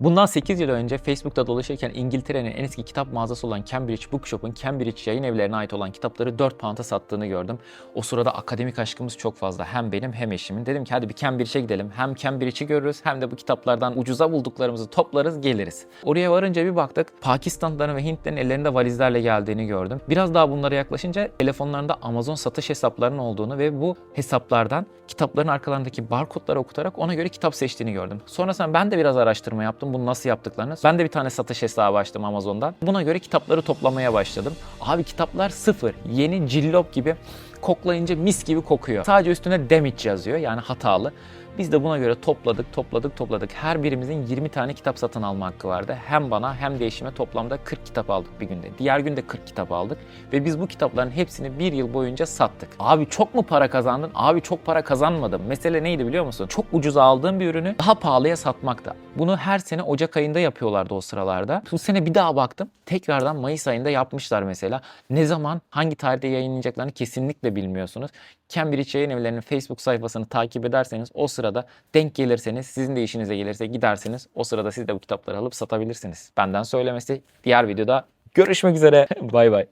Bundan 8 yıl önce Facebook'ta dolaşırken İngiltere'nin en eski kitap mağazası olan Cambridge Bookshop'un Cambridge yayın evlerine ait olan kitapları 4 pound'a sattığını gördüm. O sırada akademik aşkımız çok fazla. Hem benim hem eşimin. Dedim ki hadi bir Cambridge'e gidelim. Hem Cambridge'i görürüz hem de bu kitaplardan ucuza bulduklarımızı toplarız geliriz. Oraya varınca bir baktık Pakistanlıların ve Hintlerin ellerinde valizlerle geldiğini gördüm. Biraz daha bunlara yaklaşınca telefonlarında Amazon satış hesaplarının olduğunu ve bu hesaplardan kitapların arkalarındaki barkodları okutarak ona göre kitap seçtiğini gördüm. Sonrasında ben de biraz araştırma yaptım bunu nasıl yaptıklarını. Ben de bir tane satış hesabı açtım Amazon'dan. Buna göre kitapları toplamaya başladım. Abi kitaplar sıfır. Yeni cillop gibi koklayınca mis gibi kokuyor. Sadece üstüne damage yazıyor yani hatalı. Biz de buna göre topladık, topladık, topladık. Her birimizin 20 tane kitap satın alma hakkı vardı. Hem bana hem de eşime toplamda 40 kitap aldık bir günde. Diğer günde 40 kitap aldık. Ve biz bu kitapların hepsini bir yıl boyunca sattık. Abi çok mu para kazandın? Abi çok para kazanmadım. Mesele neydi biliyor musun? Çok ucuza aldığım bir ürünü daha pahalıya satmakta. Bunu her sene Ocak ayında yapıyorlardı o sıralarda. Bu sene bir daha baktım. Tekrardan Mayıs ayında yapmışlar mesela. Ne zaman, hangi tarihte yayınlayacaklarını kesinlikle bilmiyorsunuz. Cambridge Yayın Evleri'nin Facebook sayfasını takip ederseniz o sırada denk gelirseniz sizin de işinize gelirse giderseniz o sırada siz de bu kitapları alıp satabilirsiniz. Benden söylemesi diğer videoda görüşmek üzere. bay bay.